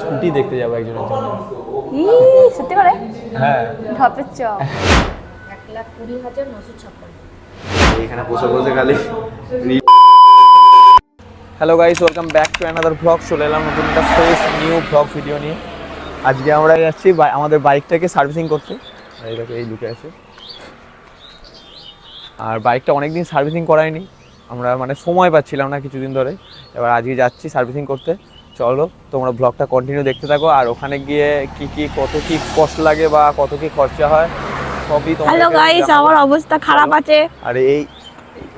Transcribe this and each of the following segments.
Scooty দেখতে যাব একজনের জন্য। ই সত্যি করে হ্যাঁ। ঢপের চপ। এক লাখ কুড়ি হাজার নশো ছাপ্পান্ন। এখানে বসে বসে খালি hello guys welcome back to another blog চলে এলাম নতুন একটা ফ্রেশ নিউ ব্লগ ভিডিও নিয়ে। আজকে আমরা যাচ্ছি আমাদের বাইকটাকে সার্ভিসিং করতে। এই দেখো এই লুকে আছে। আর বাইকটা অনেকদিন সার্ভিসিং করায়নি। আমরা মানে সময় পাচ্ছিলাম না কিছুদিন ধরে। এবার আজকে যাচ্ছি সার্ভিসিং করতে। চলো তোমরা ব্লগটা কন্টিনিউ দেখতে থাকো আর ওখানে গিয়ে কি কি কত কি কষ্ট লাগে বা কত কি খরচা হয় সবই তোমাদের হ্যালো গাইস আমার অবস্থা খারাপ আছে। আর এই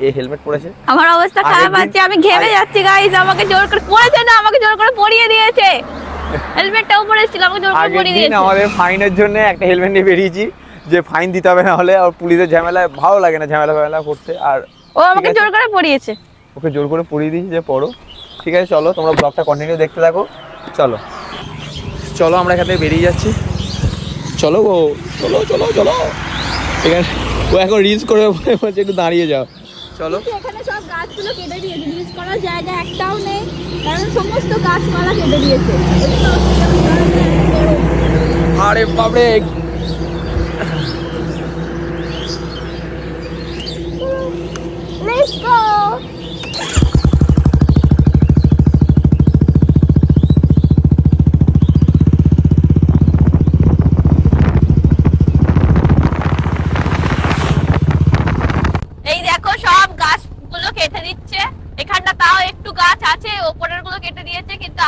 এই হেলমেট পরেছে? আমার অবস্থা খারাপ আছে আমি ঘেমে যাচ্ছি গাইস আমাকে জোর করে পড়েছে না আমাকে জোর করে পরিয়ে দিয়েছে। হেলমেটটা উপরে ছিল আমাকে জোর করে পরিয়ে দিয়েছে। আমাদের ফাইনের জন্য একটা হেলমেট নিয়ে বেরিয়েছি যে ফাইন দিতে হবে না হলে আর পুলিশের ঝামেলায় ভালো লাগে না ঝামেলা ফামেলা করতে আর ও আমাকে জোর করে পরিয়েছে। ওকে জোর করে পড়িয়ে দিয়েছি যে পড়ো ঠিক আছে চলো তোমরা ব্লগটা কন্টিনিউ দেখতে থাকো। চলো। চলো আমরা এখান থেকে বেরিয়ে যাচ্ছি। চলো গো চলো চলো চলো। ঠিক আছে ও এখন রিলস করে বলছে একটু দাঁড়িয়ে যাও। চলো। এখানে সব গাছগুলো কেটে দিয়েছে। রিলিজ করার জায়গা একটাও নেই কারণ সমস্ত গাছপালা কেটে দিয়েছে। আরে বাবরে লেটস গো এই দেখো সব গাছগুলো কেটে দিচ্ছে এখানটা তাও একটু গাছ আছে ওপরেরগুলো কেটে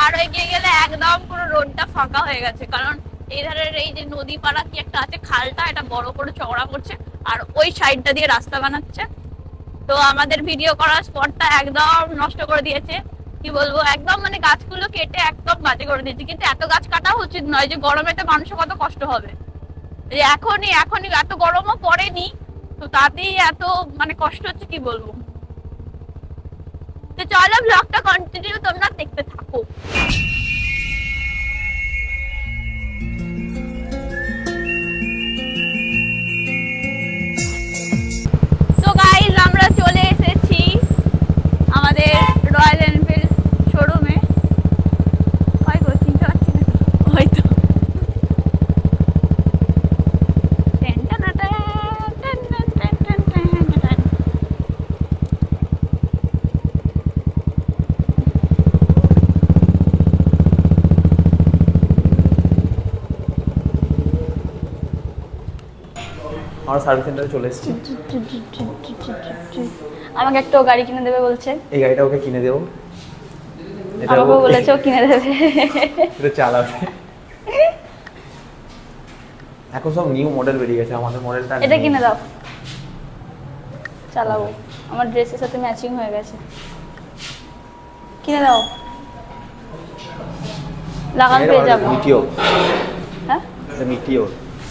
কিন্তু আরও এগিয়ে গেলে একদম পুরো রোডটা ফাঁকা হয়ে গেছে। কারণ এই ধারের এই যে নদী পাড়া কি একটা আছে, খালটা, এটা বড় করে চওড়া করছে আর ওই সাইডটা দিয়ে রাস্তা বানাচ্ছে। তো আমাদের ভিডিও করার স্পটটা একদম নষ্ট করে দিয়েছে। কি বলব, একদম মানে গাছগুলো কেটে একদম বাজে করে দিয়েছে। কিন্তু এত গাছ কাটা উচিত নয় যে গরমেতে মানুষের কত কষ্ট হবে। এখনই এখনই, এত গরমও পড়েনি, তো তাতেই এত মানে কষ্ট হচ্ছে কি বলব? তো চলো ব্লগটা কন্টিনিউ তোমরা দেখতে থাকো আমরা সার্ভিস সেন্টারে চলে এসেছি। আমাকে একটা গাড়ি কিনে দেবে বলছে। এই গাড়িটা ওকে কিনে দেবো। এটা ও- বলেছে ও কিনে দেবে। এটা চালাবে। এখন সব নিউ মডেল বেরিয়ে গেছে আমাদের মডেলটা এটা কিনে দাও। চালাবো। আমার ড্রেসের সাথে ম্যাচিং হয়ে গেছে। কিনে দাও। লাগান পেয়ে যাব। মিটিও। হ্যাঁ? মিটিও।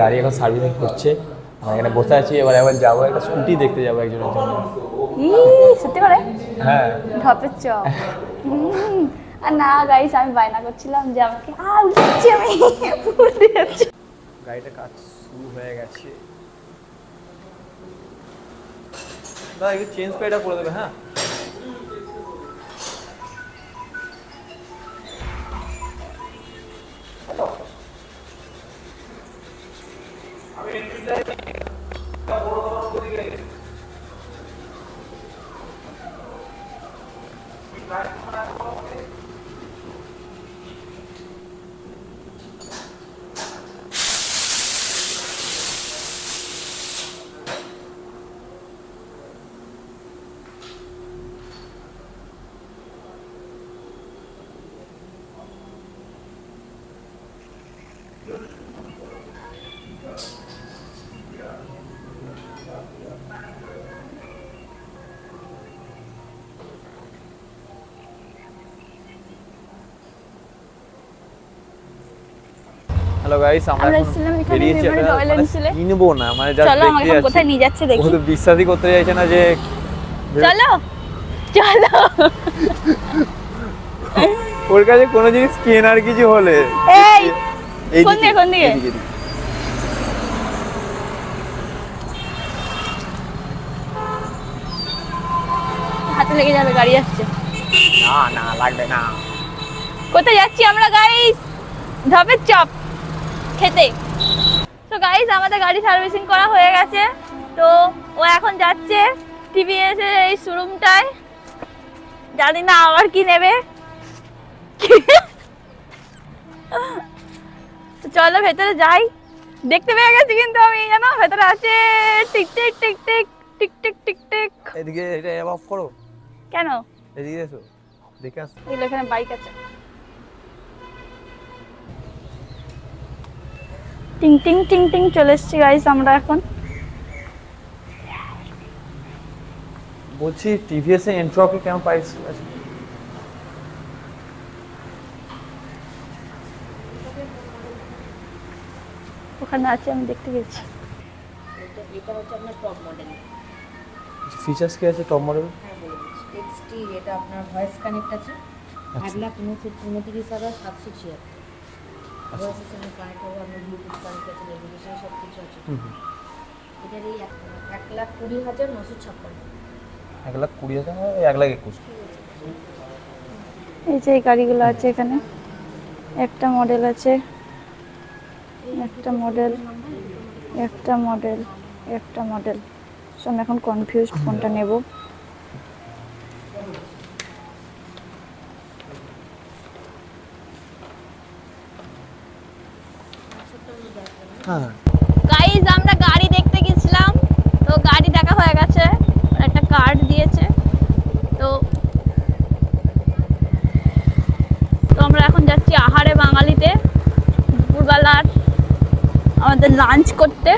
গাড়ি এখন সার্ভিসিং করছে। আমরা এখানে বসে আছি এবার এবার যাব একটা স্কুটি দেখতে যাব একজনের জন্য। সত্যি করে? হ্যাঁ। ঢপের চপ। আর না গাইস আমি বায়না করছিলাম যে আমাকে আ উঠছি আমি গাড়িটা কাজ শুরু হয়ে গেছে। দাদা একটু চেঞ্জ পেটা করে দেবে হ্যাঁ? Good. হ্যালো গাইস আমরা এখন রয়্যাল মানে এনফিল্ডে। কিনবো না মানে জাস্ট চলো দেখতে এখন কোথায় নিয়ে যাচ্ছে ও দেখি। তো বিশ্বাসই করতে চাইছে না যে চলো চলো। ওর কাছে কোনো জিনিস কেনার কিছু হলে এই, কোন দিকে, কোন দিকে? হাতে লেগে যাবে গাড়ি যাচ্ছে না না লাগবে না। কোথায় যাচ্ছি আমরা গাইস ধাপের চপ। খেতে। তো গাইস আমাদের গাড়ি সার্ভিসিং করা হয়ে গেছে। তো ও এখন যাচ্ছে টিভিএস এর এই শোরুমটায় জানি না আবার কি নেবে। চলো ভেতরে যাই। দেখতে পেয়ে গেছি কিন্তু আমি জানো? ভেতরে আছে। Tick tick tick tick tick tick tick tick. এদিকে এটা অফ করো। কেন? এদিকে এসো। দেখে আস। এখানে বাইক আছে। টিং টিং টিং টিং চলে এসছি গাইস আমরা এখন। বলছি টিভিএস এ এন্ট্রপি কেমন প্রাইস আছে ওখানে আছে আমি দেখতে গেছি। এটা এটা হচ্ছে আপনার টপ মডেল ফিচার্স কি আছে টপ মডেল হ্যাঁ বলে এক্সটি এটা আপনার ভয়েস কানেক্ট আছে। এক লাখ উনত্রিশ উনত্রিশ হাজার সাতশো ছিয়াত্তর। এক- এক লাখ কুড়ি হাজার নশো ছাপ্পান্ন। এক লাখ কুড়ি হাজার এক লাখ একুশ। এই যে এই গাড়িগুলো আছে এখানে একটা মডেল আছে একটা মডেল একটা মডেল একটা মডেল আমি এখন কনফিউজড কোনটা নেব। গাইজ আমরা গাড়ি দেখতে গেছিলাম। তো গাড়ি দেখা হয়ে গেছে। একটা কার্ড দিয়েছে। তো তো আমরা এখন যাচ্ছি আহারে বাঙালিতে। দুপুরবেলার আমাদের লাঞ্চ করতে।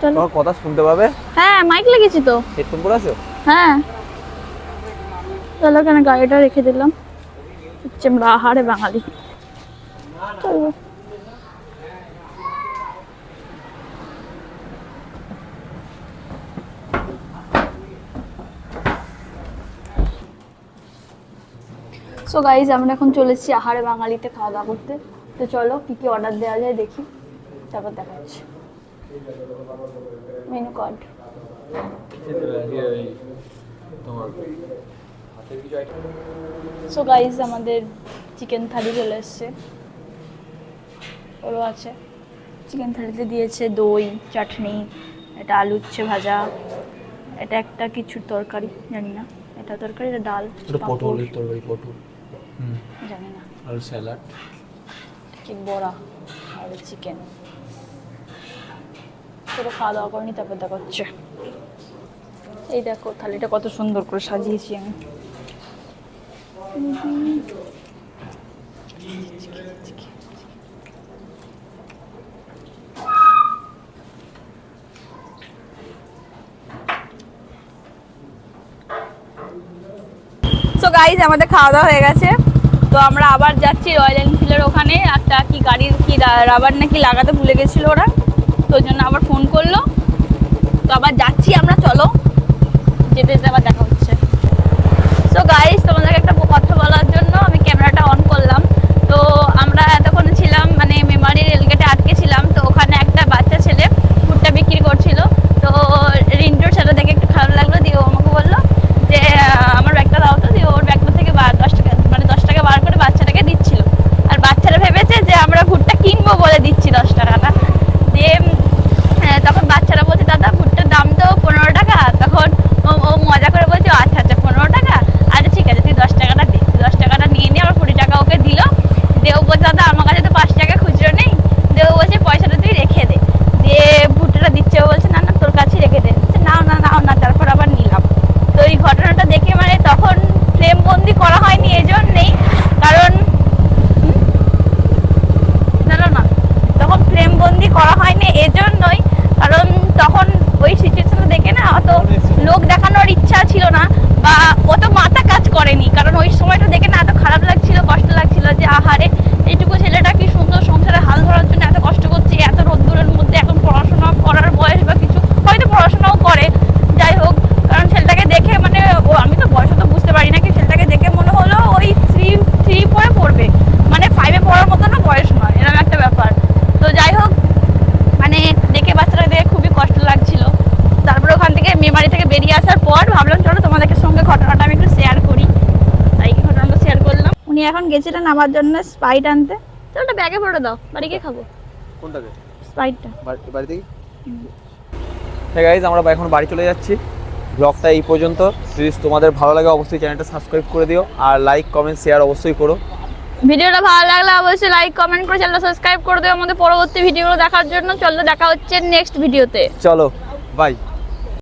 তোমার কথা শুনতে পাবে? হ্যাঁ মাইক লেগেছি তো। হেডফোন পরে আছো? হ্যাঁ। চলো কেন গাড়িটা রেখে দিলাম। হচ্ছে আমরা আহারে বাঙালি। চলো। সো গাইজ আমরা এখন চলেছি আহারে বাঙালিতে খাওয়া দাওয়া করতে। তো চলো কী কী অর্ডার দেওয়া যায় দেখি। তারপর দেখাচ্ছি। মেনু কার্ড সো গাইজ আমাদের চিকেন থালি চলে এসছে। ওরও আছে। চিকেন থালিতে দিয়েছে দই চাটনি এটা আলু উচ্ছে ভাজা এটা একটা কিছুর তরকারি জানি না। এটা তরকারি এটা ডাল পটলের তরকারি পটল। জানি না আর স্যালাড? কি বড়া আর চিকেন। পুরো খাওয়া দাওয়া করিনি তারপর দেখা হচ্ছে। এই দেখো থালিটা কত সুন্দর করে সাজিয়েছি আমি। সো গাইজ আমাদের খাওয়া দাওয়া হয়ে গেছে। তো আমরা আবার যাচ্ছি রয়্যাল এনফিল্ডের ওখানে। একটা কি গাড়ির কি রাবার নাকি লাগাতে ভুলে গেছিল ওরা। তো জন্য আবার ফোন করল। তো আবার যাচ্ছি আমরা, চলো। যেতে যেতে আবার লাগছিল। তারপরে ওখান থেকে মেমারি থেকে বেরিয়ে আসার পর ভাবলাম চলো তোমাদেরকে সঙ্গে ঘটনাটা আমি একটু শেয়ার করি। তাই ঘটনাটা শেয়ার করলাম। উনি এখন গেছিলেন আমার জন্য স্পাইট আনতে। চলো একটা ব্যাগে ভরে দাও বাড়ি গিয়ে খাব। কোনটাকে স্পাইটটা আমরা এখন বাড়ি চলে যাচ্ছি। ব্লগটা এই পর্যন্ত। যদি তোমাদের ভালো লাগে অবশ্যই চ্যানেলটা সাবস্ক্রাইব করে দিও। আর লাইক কমেন্ট শেয়ার অবশ্যই করো। ভিডিওটা ভালো লাগলে অবশ্যই লাইক কমেন্ট করে চ্যানেলটা সাবস্ক্রাইব করে দিও। আমাদের পরবর্তী ভিডিওগুলো দেখার জন্য চলো দেখা হচ্ছে নেক্সট ভিডিওতে চলো বাই